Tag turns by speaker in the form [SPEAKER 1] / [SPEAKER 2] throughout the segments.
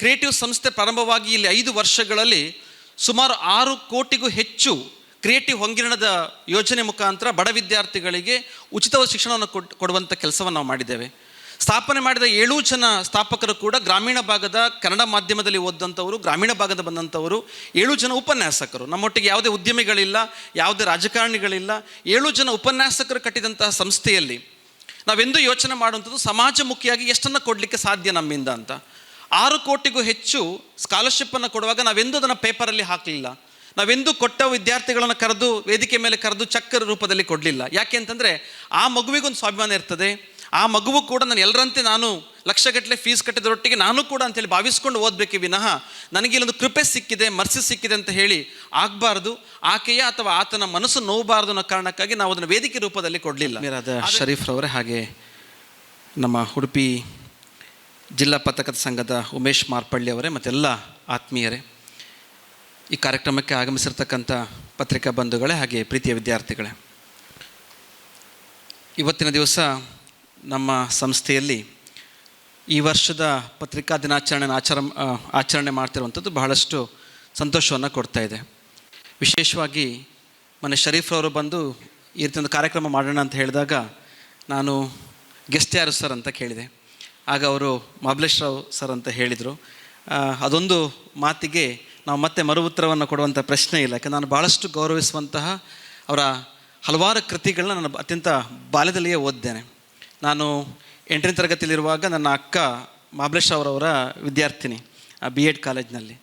[SPEAKER 1] Creative ಸಂಸ್ಥೆ ಪ್ರಾರಂಭವಾಗಿ ಇಲ್ಲಿ ಐದು ವರ್ಷಗಳಲ್ಲಿ ಸುಮಾರು ಆರು ಕೋಟಿಗೂ ಹೆಚ್ಚು ಕ್ರಿಯೇಟಿವ್ ಹೊಂಗಿರಣದ ಯೋಜನೆ ಮುಖಾಂತರ ಬಡ ವಿದ್ಯಾರ್ಥಿಗಳಿಗೆ ಉಚಿತವಾದ ಶಿಕ್ಷಣವನ್ನು ಕೊಟ್ಟು ಕೊಡುವಂಥ ಕೆಲಸವನ್ನು ನಾವು ಮಾಡಿದ್ದೇವೆ. ಸ್ಥಾಪನೆ ಮಾಡಿದ ಏಳು ಜನ ಸ್ಥಾಪಕರು ಕೂಡ ಗ್ರಾಮೀಣ ಭಾಗದ ಕನ್ನಡ ಮಾಧ್ಯಮದಲ್ಲಿ ಓದಂಥವರು ಗ್ರಾಮೀಣ ಭಾಗದ ಬಂದಂಥವರು, ಏಳು ಜನ ಉಪನ್ಯಾಸಕರು. ನಮ್ಮೊಟ್ಟಿಗೆ ಯಾವುದೇ ಉದ್ಯಮಿಗಳಿಲ್ಲ, ಯಾವುದೇ ರಾಜಕಾರಣಿಗಳಿಲ್ಲ. ಏಳು ಜನ ಉಪನ್ಯಾಸಕರು ಕಟ್ಟಿದಂತಹ ಸಂಸ್ಥೆಯಲ್ಲಿ ನಾವೆಂದು ಯೋಚನೆ ಮಾಡುವಂಥದ್ದು, ಸಮಾಜಮುಖಿಯಾಗಿ ಎಷ್ಟನ್ನು ಕೊಡಲಿಕ್ಕೆ ಸಾಧ್ಯ ನಮ್ಮಿಂದ ಅಂತ. ಆರು ಕೋಟಿಗೂ ಹೆಚ್ಚು ಸ್ಕಾಲರ್ಶಿಪ್ಪನ್ನು ಕೊಡುವಾಗ ನಾವೆಂದೂ ಅದನ್ನು ಪೇಪರಲ್ಲಿ ಹಾಕಲಿಲ್ಲ. ನಾವೆಂದೂ ಕೊಟ್ಟ ವಿದ್ಯಾರ್ಥಿಗಳನ್ನು ಕರೆದು ವೇದಿಕೆ ಮೇಲೆ ಕರೆದು ಚಕ್ಕರ ರೂಪದಲ್ಲಿ ಕೊಡಲಿಲ್ಲ. ಯಾಕೆ ಅಂತಂದರೆ ಆ ಮಗುವಿಗೊಂದು ಸ್ವಾಭಿಮಾನ ಇರ್ತದೆ. ಆ ಮಗುವು ಕೂಡ ನಾನು ಎಲ್ಲರಂತೆ ನಾನು ಲಕ್ಷಗಟ್ಟಲೆ ಫೀಸ್ ಕಟ್ಟಿದರೊಟ್ಟಿಗೆ ನಾನು ಕೂಡ ಅಂತೇಳಿ ಭಾವಿಸ್ಕೊಂಡು ಓದಬೇಕೆ ವಿನಃ ನನಗೆ ಇಲ್ಲೊಂದು ಕೃಪೆ ಸಿಕ್ಕಿದೆ ಮರ್ಸಿ ಸಿಕ್ಕಿದೆ ಅಂತ ಹೇಳಿ ಆಗಬಾರ್ದು. ಆಕೆಯ ಅಥವಾ ಆತನ ಮನಸ್ಸು ನೋವಬಾರ್ದು ಅನ್ನೋ ಕಾರಣಕ್ಕಾಗಿ ನಾವು ಅದನ್ನು ವೇದಿಕೆ ರೂಪದಲ್ಲಿ ಕೊಡಲಿಲ್ಲ. ಶರೀಫ್ರವರೇ ಶರೀಫ್ ರವರೇ ಹಾಗೆ ನಮ್ಮ ಉಡುಪಿ ಜಿಲ್ಲಾ ಪತ್ರಕರ್ತ ಸಂಘದ ಉಮೇಶ್ ಮಾರ್ಪಳ್ಳಿ ಅವರೇ ಮತ್ತೆಲ್ಲ ಆತ್ಮೀಯರೇ. ಈ ಕಾರ್ಯಕ್ರಮಕ್ಕೆ ಆಗಮಿಸಿರ್ತಕ್ಕಂಥ ಪತ್ರಿಕಾ ಬಂಧುಗಳೇ ಹಾಗೆ ಪ್ರೀತಿಯ ವಿದ್ಯಾರ್ಥಿಗಳೇ. ಇವತ್ತಿನ ದಿವಸ ನಮ್ಮ ಸಂಸ್ಥೆಯಲ್ಲಿ ಈ ವರ್ಷದ ಪತ್ರಿಕಾ ದಿನಾಚರಣೆ ಆಚಾರ ಆಚರಣೆ ಮಾಡ್ತಿರುವಂಥದ್ದು ಬಹಳಷ್ಟು ಸಂತೋಷವನ್ನು ಕೊಡ್ತಾ ಇದೆ. ವಿಶೇಷವಾಗಿ ಮೊನ್ನೆ ಶರೀಫ್ ಅವರು ಬಂದು ಈ ರೀತಿ ಒಂದು ಕಾರ್ಯಕ್ರಮ ಮಾಡೋಣ ಅಂತ ಹೇಳಿದಾಗ ನಾನು ಗೆಸ್ಟ್ ಯಾರು ಸರ್ ಅಂತ ಕೇಳಿದೆ. ಆಗ ಅವರು ಮಾಬ್ಲೇಶ್ ರಾವ್ ಸರ್ ಅಂತ ಹೇಳಿದರು. ಅದೊಂದು ಮಾತಿಗೆ ನಾವು ಮತ್ತೆ ಮರು ಉತ್ತರವನ್ನು ಕೊಡುವಂಥ ಪ್ರಶ್ನೆ ಇಲ್ಲ. ಯಾಕಂದ್ರೆ ನಾನು ಭಾಳಷ್ಟು ಗೌರವಿಸುವಂತಹ ಅವರ ಹಲವಾರು ಕೃತಿಗಳನ್ನ ನಾನು ಅತ್ಯಂತ ಬಾಲ್ಯದಲ್ಲಿಯೇ ಓದಿದ್ದೇನೆ ನಾನು ಎಂಟನೇ ತರಗತಿಯಲ್ಲಿರುವಾಗ ನನ್ನ ಅಕ್ಕ ಮಾಬ್ಲೇಶ್ ಅವರವರ ವಿದ್ಯಾರ್ಥಿನಿ ಬಿ ಎಡ್ ಕಾಲೇಜ್ನಲ್ಲಿ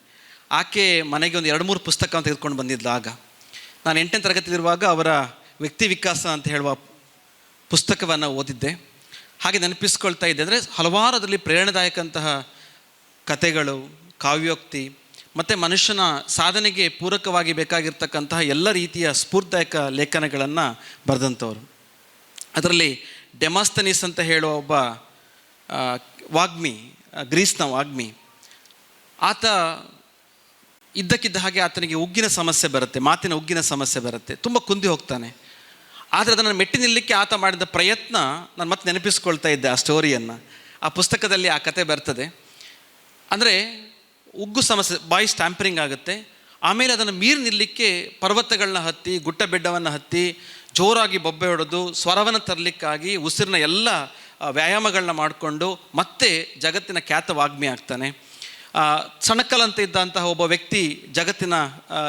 [SPEAKER 1] ಆಕೆ ಮನೆಗೆ ಒಂದು ಎರಡು ಮೂರು ಪುಸ್ತಕ ತೆಗೆದುಕೊಂಡು ಬಂದಿದ್ಲು ಆಗ. ನಾನು ಎಂಟನೇ ತರಗತಿಯಲ್ಲಿರುವಾಗ ಅವರ ವ್ಯಕ್ತಿ ವಿಕಾಸ ಅಂತ ಹೇಳುವ ಪುಸ್ತಕವನ್ನು ಓದಿದ್ದೆ. ಹಾಗೆ ನೆನಪಿಸ್ಕೊಳ್ತಾ ಇದ್ದೆ. ಅಂದರೆ ಹಲವಾರು ಅದರಲ್ಲಿ ಪ್ರೇರಣದಾಯಕಂತಹ ಕತೆಗಳು ಕಾವ್ಯೋಕ್ತಿ, ಮತ್ತು ಮನುಷ್ಯನ ಸಾಧನೆಗೆ ಪೂರಕವಾಗಿ ಬೇಕಾಗಿರ್ತಕ್ಕಂತಹ ಎಲ್ಲ ರೀತಿಯ ಸ್ಫೂರ್ತಿದಾಯಕ ಲೇಖನಗಳನ್ನು ಬರೆದಂಥವ್ರು. ಅದರಲ್ಲಿ ಡೆಮಾಸ್ತನೀಸ್ ಅಂತ ಹೇಳುವ ಒಬ್ಬ ವಾಗ್ಮಿ ಗ್ರೀಸ್ನ ವಾಗ್ಮಿ, ಆತ ಇದ್ದಕ್ಕಿದ್ದ ಹಾಗೆ ಆತನಿಗೆ ಉಗ್ಗಿನ ಸಮಸ್ಯೆ ಬರುತ್ತೆ, ಮಾತಿನ ಉಗ್ಗಿನ ಸಮಸ್ಯೆ ಬರುತ್ತೆ. ತುಂಬ ಕುಂದಿ ಹೋಗ್ತಾನೆ. ಆದರೆ ಅದನ್ನು ಮೆಟ್ಟಿ ನಿಲ್ಲಕ್ಕೆ ಆತ ಮಾಡಿದ ಪ್ರಯತ್ನ ನಾನು ಮತ್ತೆ ನೆನಪಿಸ್ಕೊಳ್ತಾ ಇದ್ದೆ ಆ ಸ್ಟೋರಿಯನ್ನು. ಆ ಪುಸ್ತಕದಲ್ಲಿ ಆ ಕತೆ ಬರ್ತದೆ. ಅಂದರೆ ಉಗ್ಗು ಸಮಸ್ಯೆ, ಬಾಯಿ ಸ್ಟ್ಯಾಂಪರಿಂಗ್ ಆಗುತ್ತೆ. ಆಮೇಲೆ ಅದನ್ನು ಮೀರಿ ನಿಲ್ಲಕ್ಕೆ ಪರ್ವತಗಳನ್ನ ಹತ್ತಿ ಗುಟ್ಟ ಬೆಡ್ಡವನ್ನು ಹತ್ತಿ, ಜೋರಾಗಿ ಬೊಬ್ಬೆ ಹೊಡೆದು, ಸ್ವರವನ್ನು ತರಲಿಕ್ಕಾಗಿ ಉಸಿರಿನ ಎಲ್ಲ ವ್ಯಾಯಾಮಗಳನ್ನ ಮಾಡಿಕೊಂಡು ಮತ್ತೆ ಜಗತ್ತಿನ ಖ್ಯಾತ ವಾಗ್ಮಿ ಆಗ್ತಾನೆ. ಸಣಕಲ್ ಅಂತ ಇದ್ದಂತಹ ಒಬ್ಬ ವ್ಯಕ್ತಿ ಜಗತ್ತಿನ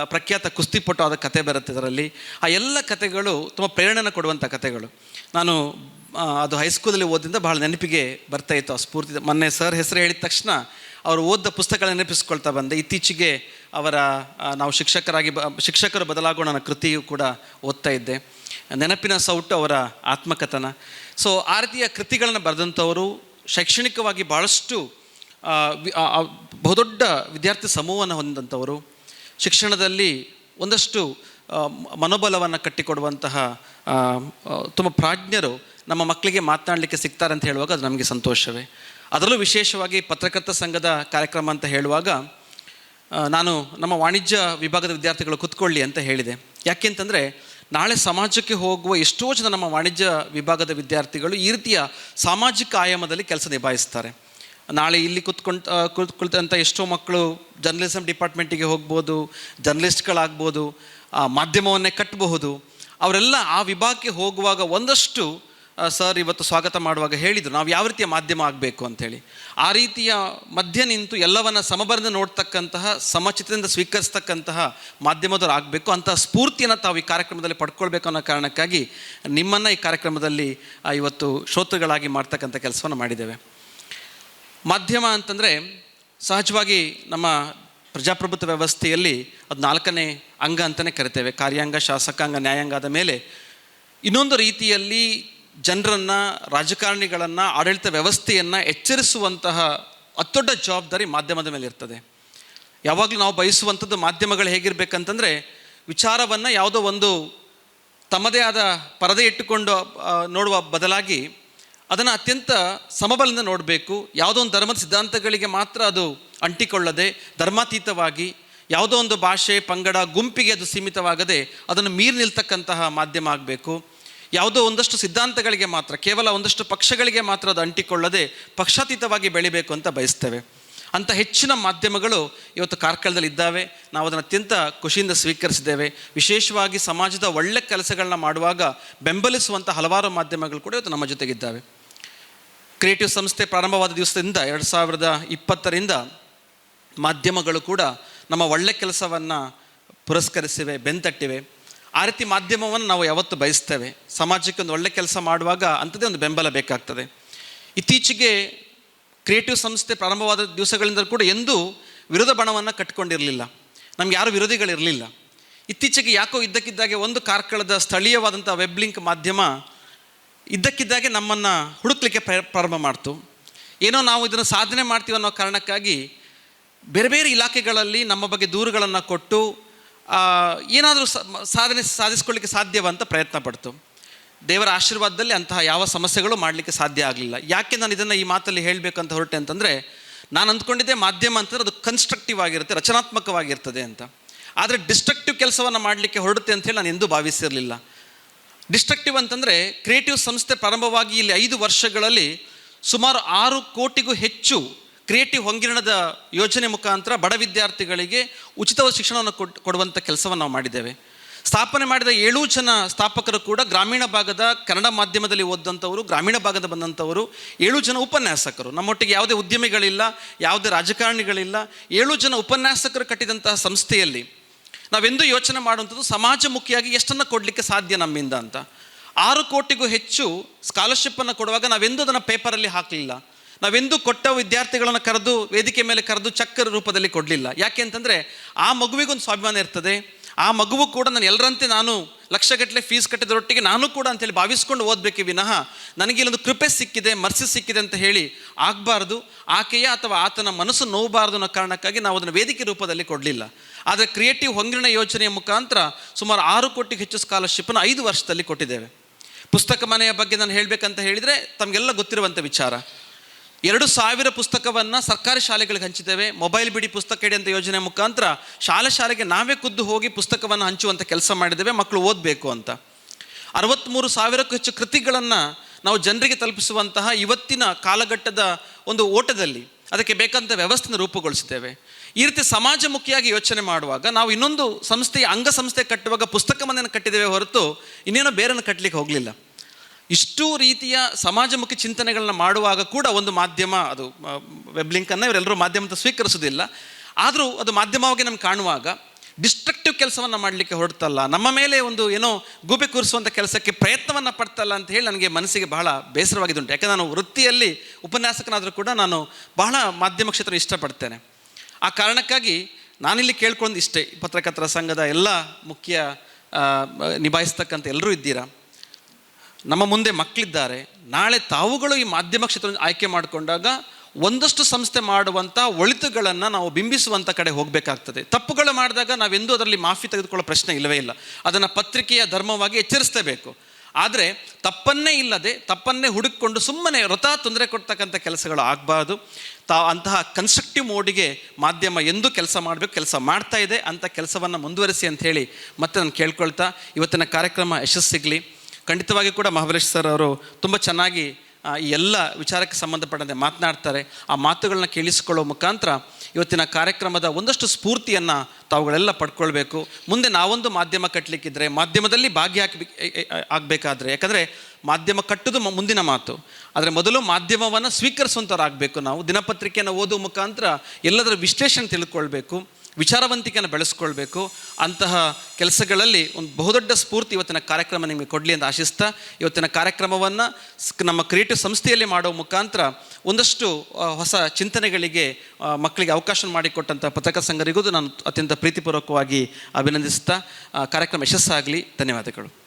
[SPEAKER 1] ಪ್ರಖ್ಯಾತ ಕುಸ್ತಿಪಟು ಆದ ಕತೆ ಬರುತ್ತೆ ಇದರಲ್ಲಿ. ಆ ಎಲ್ಲ ಕತೆಗಳು ತುಂಬ ಪ್ರೇರಣೆನ ಕೊಡುವಂಥ ಕತೆಗಳು. ನಾನು ಅದು ಹೈಸ್ಕೂಲಲ್ಲಿ ಓದಿಂದ ಭಾಳ ನೆನಪಿಗೆ ಬರ್ತಾ ಇತ್ತು ಆ ಸ್ಫೂರ್ತಿ. ಮೊನ್ನೆ ಸರ್ ಹೆಸರು ಹೇಳಿದ ತಕ್ಷಣ ಅವರು ಓದಿದ ಪುಸ್ತಕಗಳನ್ನ ನೆನಪಿಸ್ಕೊಳ್ತಾ ಬಂದೆ. ಇತ್ತೀಚೆಗೆ ಅವರ ನಾವು ಶಿಕ್ಷಕರಾಗಿ ಬ, ಶಿಕ್ಷಕರು ಬದಲಾಗೋಣ ನನ್ನ ಕೃತಿಯು ಕೂಡ ಓದ್ತಾ ಇದ್ದೆ. ನೆನಪಿನ ಸೌಟು ಅವರ ಆತ್ಮಕಥನ. ಸೊ ಆ ರೀತಿಯ ಕೃತಿಗಳನ್ನು ಬರೆದಂಥವರು ಶೈಕ್ಷಣಿಕವಾಗಿ ಭಾಳಷ್ಟು ಬಹುದೊಡ್ಡ ವಿದ್ಯಾರ್ಥಿ ಸಮೂಹವನ್ನು ಹೊಂದಂಥವರು ಶಿಕ್ಷಣದಲ್ಲಿ ಒಂದಷ್ಟು ಮನೋಬಲವನ್ನು ಕಟ್ಟಿಕೊಡುವಂತಹ ತುಂಬ ಪ್ರಾಜ್ಞರು ನಮ್ಮ ಮಕ್ಕಳಿಗೆ ಮಾತನಾಡಲಿಕ್ಕೆ ಸಿಗ್ತಾರೆ ಅಂತ ಹೇಳುವಾಗ ಅದು ನಮಗೆ ಸಂತೋಷವೇ. ಅದರಲ್ಲೂ ವಿಶೇಷವಾಗಿ ಪತ್ರಕರ್ತ ಸಂಘದ ಕಾರ್ಯಕ್ರಮ ಅಂತ ಹೇಳುವಾಗ ನಾನು ನಮ್ಮ ವಾಣಿಜ್ಯ ವಿಭಾಗದ ವಿದ್ಯಾರ್ಥಿಗಳು ಕೂತ್ಕೊಳ್ಳಿ ಅಂತ ಹೇಳಿದೆ. ಯಾಕೆಂತಂದರೆ ನಾಳೆ ಸಮಾಜಕ್ಕೆ ಹೋಗುವ ಎಷ್ಟೋ ಜನ ನಮ್ಮ ವಾಣಿಜ್ಯ ವಿಭಾಗದ ವಿದ್ಯಾರ್ಥಿಗಳು ಈ ರೀತಿಯ ಸಾಮಾಜಿಕ ಆಯಾಮದಲ್ಲಿ ಕೆಲಸ ನಿಭಾಯಿಸ್ತಾರೆ. ನಾಳೆ ಇಲ್ಲಿ ಕುತ್ಕೊಂಡು ಕುತ್ ಕುಳಿತಂಥ ಎಷ್ಟೋ ಮಕ್ಕಳು ಜರ್ನಲಿಸಮ್ ಡಿಪಾರ್ಟ್ಮೆಂಟಿಗೆ ಹೋಗ್ಬೋದು ಜರ್ನಲಿಸ್ಟ್ಗಳಾಗ್ಬೋದು ಮಾಧ್ಯಮವನ್ನೇ ಕಟ್ಟಬಹುದು ಅವರೆಲ್ಲ ಆ ವಿಭಾಗಕ್ಕೆ ಹೋಗುವಾಗ ಒಂದಷ್ಟು ಸರ್ ಇವತ್ತು ಸ್ವಾಗತ ಮಾಡುವಾಗ ಹೇಳಿದರು, ನಾವು ಯಾವ ರೀತಿಯ ಮಾಧ್ಯಮ ಆಗಬೇಕು ಅಂಥೇಳಿ. ಆ ರೀತಿಯ ಮಧ್ಯ ನಿಂತು ಎಲ್ಲವನ್ನ ಸಮಬರದಿಂದ ನೋಡ್ತಕ್ಕಂತಹ ಸಮಚಿತದಿಂದ ಸ್ವೀಕರಿಸ್ತಕ್ಕಂತಹ ಮಾಧ್ಯಮದವರು ಆಗಬೇಕು, ಅಂತಹ ಸ್ಫೂರ್ತಿಯನ್ನು ತಾವು ಈ ಕಾರ್ಯಕ್ರಮದಲ್ಲಿ ಪಡ್ಕೊಳ್ಬೇಕು ಅನ್ನೋ ಕಾರಣಕ್ಕಾಗಿ ನಿಮ್ಮನ್ನು ಈ ಕಾರ್ಯಕ್ರಮದಲ್ಲಿ ಇವತ್ತು ಶ್ರೋತೃಗಳಾಗಿ ಮಾಡ್ತಕ್ಕಂಥ ಕೆಲಸವನ್ನು ಮಾಡಿದ್ದೇವೆ. ಮಾಧ್ಯಮ ಅಂತಂದರೆ ಸಹಜವಾಗಿ ನಮ್ಮ ಪ್ರಜಾಪ್ರಭುತ್ವ ವ್ಯವಸ್ಥೆಯಲ್ಲಿ ಅದು ನಾಲ್ಕನೇ ಅಂಗ ಅಂತಲೇ ಕರಿತೇವೆ. ಕಾರ್ಯಾಂಗ, ಶಾಸಕಾಂಗ ನ್ಯಾಯಾಂಗ ಆದ ಮೇಲೆ ಇನ್ನೊಂದು ರೀತಿಯಲ್ಲಿ ಜನರನ್ನು, ರಾಜಕಾರಣಿಗಳನ್ನು, ಆಡಳಿತ ವ್ಯವಸ್ಥೆಯನ್ನು ಎಚ್ಚರಿಸುವಂತಹ ಅತ್ತೊಡ್ಡ ಜವಾಬ್ದಾರಿ ಮಾಧ್ಯಮದ ಮೇಲೆ ಇರ್ತದೆ. ಯಾವಾಗಲೂ ನಾವು ಬಯಸುವಂಥದ್ದು ಮಾಧ್ಯಮಗಳು ಹೇಗಿರಬೇಕಂತಂದರೆ ವಿಚಾರವನ್ನು ಯಾವುದೋ ಒಂದು ತಮ್ಮದೇ ಆದ ಪರದೆ ಇಟ್ಟುಕೊಂಡು ನೋಡುವ ಬದಲಾಗಿ ಅದನ್ನು ಅತ್ಯಂತ ಸಮಬಲದಿಂದ ನೋಡಬೇಕು. ಯಾವುದೋ ಒಂದು ಧರ್ಮದ ಸಿದ್ಧಾಂತಗಳಿಗೆ ಮಾತ್ರ ಅದು ಅಂಟಿಕೊಳ್ಳದೆ, ಧರ್ಮಾತೀತವಾಗಿ, ಯಾವುದೋ ಒಂದು ಭಾಷೆ, ಪಂಗಡ, ಗುಂಪಿಗೆ ಅದು ಸೀಮಿತವಾಗದೆ ಅದನ್ನು ಮೀರಿ ನಿಲ್ತಕ್ಕಂತಹ ಮಾಧ್ಯಮ ಆಗಬೇಕು. ಯಾವುದೋ ಒಂದಷ್ಟು ಸಿದ್ಧಾಂತಗಳಿಗೆ ಮಾತ್ರ, ಕೇವಲ ಒಂದಷ್ಟು ಪಕ್ಷಗಳಿಗೆ ಮಾತ್ರ ಅದು ಅಂಟಿಕೊಳ್ಳದೆ ಪಕ್ಷಾತೀತವಾಗಿ ಬೆಳಿಬೇಕು ಅಂತ ಬಯಸ್ತೇವೆ. ಅಂಥ ಹೆಚ್ಚಿನ ಮಾಧ್ಯಮಗಳು ಇವತ್ತು ಕಾರ್ಕಳದಲ್ಲಿ ಇದ್ದಾವೆ. ನಾವು ಅದನ್ನು ಅತ್ಯಂತ ಖುಷಿಯಿಂದ ಸ್ವೀಕರಿಸಿದ್ದೇವೆ. ವಿಶೇಷವಾಗಿ ಸಮಾಜದ ಒಳ್ಳೆ ಕೆಲಸಗಳನ್ನ ಮಾಡುವಾಗ ಬೆಂಬಲಿಸುವಂಥ ಹಲವಾರು ಮಾಧ್ಯಮಗಳು ಕೂಡ ಇವತ್ತು ನಮ್ಮ ಜೊತೆಗಿದ್ದಾವೆ. ಕ್ರಿಯೇಟಿವ್ ಸಂಸ್ಥೆ ಪ್ರಾರಂಭವಾದ ದಿವಸದಿಂದ ಎರಡು ಸಾವಿರದ ಇಪ್ಪತ್ತರಿಂದ ಮಾಧ್ಯಮಗಳು ಕೂಡ ನಮ್ಮ ಒಳ್ಳೆ ಕೆಲಸವನ್ನು ಪುರಸ್ಕರಿಸಿವೆ, ಬೆಂತಟ್ಟಿವೆ. ಆ ರೀತಿ ಮಾಧ್ಯಮವನ್ನು ನಾವು ಯಾವತ್ತು ಬಯಸ್ತೇವೆ. ಸಮಾಜಕ್ಕೆ ಒಂದು ಒಳ್ಳೆ ಕೆಲಸ ಮಾಡುವಾಗ ಅಂಥದ್ದೇ ಒಂದು ಬೆಂಬಲ ಬೇಕಾಗ್ತದೆ. ಇತ್ತೀಚೆಗೆ ಕ್ರಿಯೇಟಿವ್ ಸಂಸ್ಥೆ ಪ್ರಾರಂಭವಾದ ದಿವಸಗಳಿಂದ ಕೂಡ ಎಂದೂ ವಿರೋಧ ಬಣವನ್ನು ಕಟ್ಟಿಕೊಂಡಿರಲಿಲ್ಲ ನಮ್ಗೆ ಯಾರು ವಿರೋಧಿಗಳಿರಲಿಲ್ಲ. ಇತ್ತೀಚೆಗೆ ಯಾಕೋ ಇದ್ದಕ್ಕಿದ್ದಾಗೆ ಒಂದು ಕಾರ್ಕಳದ ಸ್ಥಳೀಯವಾದಂಥ ವೆಬ್ ಲಿಂಕ್ ಮಾಧ್ಯಮ ಇದ್ದಕ್ಕಿದ್ದಾಗೆ ನಮ್ಮನ್ನು ಹುಡುಕ್ಲಿಕ್ಕೆ ಪ್ರ, ಪ್ರಾರಂಭ ಮಾಡ್ತು. ಏನೋ ನಾವು ಇದನ್ನು ಸಾಧನೆ ಮಾಡ್ತೀವಿ ಅನ್ನೋ ಕಾರಣಕ್ಕಾಗಿ ಬೇರೆ ಬೇರೆ ಇಲಾಖೆಗಳಲ್ಲಿ ನಮ್ಮ ಬಗ್ಗೆ ದೂರುಗಳನ್ನು ಕೊಟ್ಟು ಏನಾದರೂ ಸಾಧನೆ ಸಾಧಿಸ್ಕೊಳ್ಳಿಕ್ಕೆ ಸಾಧ್ಯವಂತ ಪ್ರಯತ್ನ ಪಡ್ತು. ದೇವರ ಆಶೀರ್ವಾದದಲ್ಲಿ ಅಂತಹ ಯಾವ ಸಮಸ್ಯೆಗಳು ಮಾಡಲಿಕ್ಕೆ ಸಾಧ್ಯ ಆಗಲಿಲ್ಲ. ಯಾಕೆ ನಾನು ಇದನ್ನು ಈ ಮಾತಲ್ಲಿ ಹೇಳಬೇಕಂತ ಹೊರಟೆ ಅಂತಂದರೆ, ನಾನು ಅಂದ್ಕೊಂಡಿದ್ದೆ ಮಾಧ್ಯಮ ಅಂತಂದರೆ ಅದು ಕನ್ಸ್ಟ್ರಕ್ಟಿವ್ ಆಗಿರುತ್ತೆ, ರಚನಾತ್ಮಕವಾಗಿರ್ತದೆ ಅಂತ. ಆದರೆ ಡಿಸ್ಟ್ರಕ್ಟಿವ್ ಕೆಲಸವನ್ನು ಮಾಡಲಿಕ್ಕೆ ಹೊರಡುತ್ತೆ ಅಂತೇಳಿ ನಾನು ಎಂದೂ ಭಾವಿಸಿರಲಿಲ್ಲ. ಡಿಸ್ಟ್ರಕ್ಟಿವ್ ಅಂತಂದರೆ ಕ್ರಿಯೇಟಿವ್ ಸಂಸ್ಥೆ ಪ್ರಾರಂಭವಾಗಿ ಇಲ್ಲಿ ಐದು ವರ್ಷಗಳಲ್ಲಿ ಸುಮಾರು ಆರು ಕೋಟಿಗೂ ಹೆಚ್ಚು ಕ್ರಿಯೇಟಿವ್ ಹೊಂಗಿರಣದ ಯೋಜನೆ ಮುಖಾಂತರ ಬಡ ವಿದ್ಯಾರ್ಥಿಗಳಿಗೆ ಉಚಿತವಾದ ಶಿಕ್ಷಣವನ್ನು ಕೊಟ್ಟು ಕೊಡುವಂಥ ಕೆಲಸವನ್ನು ನಾವು ಮಾಡಿದ್ದೇವೆ. ಸ್ಥಾಪನೆ ಮಾಡಿದ ಏಳು ಜನ ಸ್ಥಾಪಕರು ಕೂಡ ಗ್ರಾಮೀಣ ಭಾಗದ ಕನ್ನಡ ಮಾಧ್ಯಮದಲ್ಲಿ ಓದಂಥವರು ಗ್ರಾಮೀಣ ಭಾಗದ ಬಂದಂಥವರು, ಏಳು ಜನ ಉಪನ್ಯಾಸಕರು. ನಮ್ಮೊಟ್ಟಿಗೆ ಯಾವುದೇ ಉದ್ಯಮಿಗಳಿಲ್ಲ, ಯಾವುದೇ ರಾಜಕಾರಣಿಗಳಿಲ್ಲ. ಏಳು ಜನ ಉಪನ್ಯಾಸಕರು ಕಟ್ಟಿದಂತಹ ಸಂಸ್ಥೆಯಲ್ಲಿ ನಾವೆಂದೂ ಯೋಚನೆ ಮಾಡುವಂಥದ್ದು ಸಮಾಜಮುಖಿಯಾಗಿ ಎಷ್ಟನ್ನು ಕೊಡಲಿಕ್ಕೆ ಸಾಧ್ಯ ನಮ್ಮಿಂದ ಅಂತ? ಆರು ಕೋಟಿಗೂ ಹೆಚ್ಚು ಸ್ಕಾಲರ್ಶಿಪ್ಪನ್ನು ಕೊಡುವಾಗ ನಾವೆಂದು ಅದನ್ನು ಪೇಪರಲ್ಲಿ ಹಾಕಲಿಲ್ಲ? ನಾವೆಂದು ಕೊಟ್ಟ ವಿದ್ಯಾರ್ಥಿಗಳನ್ನು ಕರೆದು ವೇದಿಕೆ ಮೇಲೆ ಕರೆದು ಚಕ್ಕರ ರೂಪದಲ್ಲಿ ಕೊಡಲಿಲ್ಲ? ಯಾಕೆ ಅಂತಂದರೆ ಆ ಮಗುವಿಗೊಂದು ಸ್ವಾಭಿಮಾನ ಇರ್ತದೆ. ಆ ಮಗುವು ಕೂಡ ನಾನು ಎಲ್ಲರಂತೆ ನಾನು ಲಕ್ಷಗಟ್ಟಲೆ ಫೀಸ್ ಕಟ್ಟಿದರೊಟ್ಟಿಗೆ ನಾನು ಕೂಡ ಅಂತೇಳಿ ಭಾವಿಸ್ಕೊಂಡು ಓದಬೇಕೆ ವಿನಃ ನನಗೆ ಇಲ್ಲೊಂದು ಕೃಪೆ ಸಿಕ್ಕಿದೆ, ಮರ್ಸಿ ಸಿಕ್ಕಿದೆ ಅಂತ ಹೇಳಿ ಆಗಬಾರ್ದು. ಆಕೆಯ ಅಥವಾ ಆತನ ಮನಸ್ಸು ನೋವಬಾರ್ದು ಅನ್ನೋ ಕಾರಣಕ್ಕಾಗಿ ನಾವು ಅದನ್ನು ವೇದಿಕೆ ರೂಪದಲ್ಲಿ ಕೊಡಲಿಲ್ಲ. ಆದರೆ ಕ್ರಿಯೇಟಿವ್ ಹೊಂಗಿರಣ ಯೋಜನೆಯ ಮುಖಾಂತರ ಸುಮಾರು ಆರು ಕೋಟಿಗೆ ಹೆಚ್ಚು ಸ್ಕಾಲರ್ಶಿಪ್ಪನ್ನು ಐದು ವರ್ಷದಲ್ಲಿ ಕೊಟ್ಟಿದ್ದೇವೆ. ಪುಸ್ತಕ ಮನೆಯ ಬಗ್ಗೆ ನಾನು ಹೇಳಬೇಕಂತ ಹೇಳಿದರೆ ತಮಗೆಲ್ಲ ಗೊತ್ತಿರುವಂಥ ವಿಚಾರ. ಎರಡು ಸಾವಿರ ಪುಸ್ತಕವನ್ನು ಸರ್ಕಾರಿ ಶಾಲೆಗಳಿಗೆ ಹಂಚಿದ್ದೇವೆ. ಮೊಬೈಲ್ ಬಿಡಿ ಪುಸ್ತಕ ಇಡಿ ಅಂತ ಯೋಜನೆ ಮುಖಾಂತರ ಶಾಲೆ ಶಾಲೆಗೆ ನಾವೇ ಖುದ್ದು ಹೋಗಿ ಪುಸ್ತಕವನ್ನು ಹಂಚುವಂಥ ಕೆಲಸ ಮಾಡಿದ್ದೇವೆ ಮಕ್ಕಳು ಓದಬೇಕು ಅಂತ. ಅರವತ್ತ್ಮೂರು ಸಾವಿರಕ್ಕೂ ಹೆಚ್ಚು ಕೃತಿಗಳನ್ನು ನಾವು ಜನರಿಗೆ ತಲುಪಿಸುವಂತಹ ಇವತ್ತಿನ ಕಾಲಘಟ್ಟದ ಒಂದು ಓಟದಲ್ಲಿ ಅದಕ್ಕೆ ಬೇಕಂತ ವ್ಯವಸ್ಥೆನ ರೂಪುಗೊಳಿಸಿದ್ದೇವೆ. ಈ ರೀತಿ ಸಮಾಜಮುಖಿಯಾಗಿ ಯೋಚನೆ ಮಾಡುವಾಗ ನಾವು ಇನ್ನೊಂದು ಸಂಸ್ಥೆಯ ಅಂಗಸಂಸ್ಥೆ ಕಟ್ಟುವಾಗ ಪುಸ್ತಕ ಮನೆಯನ್ನು ಕಟ್ಟಿದ್ದೇವೆ ಹೊರತು ಇನ್ನೇನೋ ಬೇರೆಯನ್ನು ಕಟ್ಟಲಿಕ್ಕೆ ಹೋಗಲಿಲ್ಲ. ಇಷ್ಟು ರೀತಿಯ ಸಮಾಜಮುಖಿ ಚಿಂತನೆಗಳನ್ನ ಮಾಡುವಾಗ ಕೂಡ ಒಂದು ಮಾಧ್ಯಮ, ಅದು ವೆಬ್ ಲಿಂಕನ್ನು ಇವರೆಲ್ಲರೂ ಮಾಧ್ಯಮ ಅಂತ ಸ್ವೀಕರಿಸೋದಿಲ್ಲ ಆದರೂ ಅದು ಮಾಧ್ಯಮವಾಗಿ ನಮ್ಗೆ ಕಾಣುವಾಗ ಡಿಸ್ಟ್ರಕ್ಟಿವ್ ಕೆಲಸವನ್ನು ಮಾಡಲಿಕ್ಕೆ ಹೊರಡ್ತಲ್ಲ, ನಮ್ಮ ಮೇಲೆ ಒಂದು ಏನೋ ಗೂಬೆ ಕೂರಿಸುವಂಥ ಕೆಲಸಕ್ಕೆ ಪ್ರಯತ್ನವನ್ನು ಪಡ್ತಲ್ಲ ಅಂತ ಹೇಳಿ ನನಗೆ ಮನಸ್ಸಿಗೆ ಬಹಳ ಬೇಸರವಾಗಿದ್ದುಂಟು. ಯಾಕೆಂದ್ರೆ ನಾನು ವೃತ್ತಿಯಲ್ಲಿ ಉಪನ್ಯಾಸಕನಾದರೂ ಕೂಡ ನಾನು ಬಹಳ ಮಾಧ್ಯಮ ಕ್ಷೇತ್ರ ಇಷ್ಟಪಡ್ತೇನೆ. ಆ ಕಾರಣಕ್ಕಾಗಿ ನಾನಿಲ್ಲಿ ಕೇಳ್ಕೊಂಡು ಇಷ್ಟೇ ಪತ್ರಕರ್ತರ ಸಂಘದ ಎಲ್ಲ ಮುಖ್ಯ ನಿಭಾಯಿಸ್ತಕ್ಕಂಥ ಎಲ್ಲರೂ ಇದ್ದೀರಾ? ನಮ್ಮ ಮುಂದೆ ಮಕ್ಕಳಿದ್ದಾರೆ ನಾಳೆ ತಾವುಗಳು ಈ ಮಾಧ್ಯಮ ಕ್ಷೇತ್ರ ಆಯ್ಕೆ ಮಾಡಿಕೊಂಡಾಗ ಒಂದಷ್ಟು ಸಂಸ್ಥೆ ಮಾಡುವಂಥ ಒಳಿತುಗಳನ್ನು ನಾವು ಬಿಂಬಿಸುವಂಥ ಕಡೆ ಹೋಗಬೇಕಾಗ್ತದೆ. ತಪ್ಪುಗಳು ಮಾಡಿದಾಗ ನಾವೆಂದೂ ಅದರಲ್ಲಿ ಮಾಫಿ ತೆಗೆದುಕೊಳ್ಳೋ ಪ್ರಶ್ನೆ ಇಲ್ಲವೇ ಇಲ್ಲ. ಅದನ್ನು ಪತ್ರಿಕೆಯ ಧರ್ಮವಾಗಿ ಎಚ್ಚರಿಸಲೇಬೇಕು ಆದರೆ ತಪ್ಪನ್ನೇ ಇಲ್ಲದೆ, ತಪ್ಪನ್ನೇ ಹುಡುಕಿಕೊಂಡು ಸುಮ್ಮನೆ ವ್ರತ ತೊಂದರೆ ಕೊಡ್ತಕ್ಕಂಥ ಕೆಲಸಗಳು ಆಗಬಾರ್ದು. ತಾ, ಅಂತಹ ಕನ್ಸ್ಟ್ರಕ್ಟಿವ್ ಮೋಡಿಗೆ ಮಾಧ್ಯಮ ಎಂದು ಕೆಲಸ ಮಾಡಬೇಕು, ಕೆಲಸ ಮಾಡ್ತಾ ಇದೆ ಅಂಥ ಕೆಲಸವನ್ನು ಮುಂದುವರಿಸಿ ಹೇಳಿ ಮತ್ತೆ ನಾನು ಕೇಳ್ಕೊಳ್ತಾ, ಇವತ್ತಿನ ಕಾರ್ಯಕ್ರಮ ಯಶಸ್ಸಿಗಲಿ. ಖಂಡಿತವಾಗಿ ಕೂಡ ಮಹಾಬಲೇಶ್ ಸರ್ ಅವರು ತುಂಬ ಚೆನ್ನಾಗಿ ಈ ಎಲ್ಲ ವಿಚಾರಕ್ಕೆ ಸಂಬಂಧಪಟ್ಟಂತೆ ಮಾತನಾಡ್ತಾರೆ. ಆ ಮಾತುಗಳನ್ನ ಕೇಳಿಸಿಕೊಳ್ಳೋ ಮುಖಾಂತರ ಇವತ್ತಿನ ಕಾರ್ಯಕ್ರಮದ ಒಂದಷ್ಟು ಸ್ಫೂರ್ತಿಯನ್ನು ತಾವುಗಳೆಲ್ಲ ಪಡ್ಕೊಳ್ಬೇಕು. ಮುಂದೆ ನಾವೊಂದು ಮಾಧ್ಯಮ ಕಟ್ಟಲಿಕ್ಕಿದ್ರೆ ಮಾಧ್ಯಮದಲ್ಲಿ ಭಾಗಿ ಹಾಕಿ ಆಗಬೇಕಾದ್ರೆ. ಯಾಕಂದರೆ ಮಾಧ್ಯಮ ಕಟ್ಟೋದು ಮುಂದಿನ ಮಾತು. ಆದರೆ ಮೊದಲು ಮಾಧ್ಯಮವನ್ನು ಸ್ವೀಕರಿಸುವಂಥವ್ರು ಆಗಬೇಕು ನಾವು. ದಿನಪತ್ರಿಕೆಯನ್ನು ಓದುವ ಮುಖಾಂತರ ಎಲ್ಲದರ ವಿಶ್ಲೇಷಣೆ ತಿಳ್ಕೊಳ್ಬೇಕು. ವಿಚಾರವಂತಿಕೆಯನ್ನು ಬೆಳೆಸ್ಕೊಳ್ಬೇಕು. ಅಂತಹ ಕೆಲಸಗಳಲ್ಲಿ ಒಂದು ಬಹುದೊಡ್ಡ ಸ್ಫೂರ್ತಿ ಇವತ್ತಿನ ಕಾರ್ಯಕ್ರಮ ನಿಮಗೆ ಕೊಡಲಿ ಅಂತ ಆಶಿಸ್ತಾ, ಇವತ್ತಿನ ಕಾರ್ಯಕ್ರಮವನ್ನು ನಮ್ಮ ಕ್ರಿಯೇಟಿವ್ ಸಂಸ್ಥೆಯಲ್ಲಿ ಮಾಡೋ ಮುಖಾಂತರ ಒಂದಷ್ಟು ಹೊಸ ಚಿಂತನೆಗಳಿಗೆ ಮಕ್ಕಳಿಗೆ ಅವಕಾಶ ಮಾಡಿಕೊಟ್ಟಂಥ ಪತ್ರಕ ಸಂಘರಿಗೂ ನಾನು ಅತ್ಯಂತ ಪ್ರೀತಿಪೂರ್ವಕವಾಗಿ ಅಭಿನಂದಿಸ್ತಾ ಕಾರ್ಯಕ್ರಮ ಯಶಸ್ಸಾಗಲಿ. ಧನ್ಯವಾದಗಳು.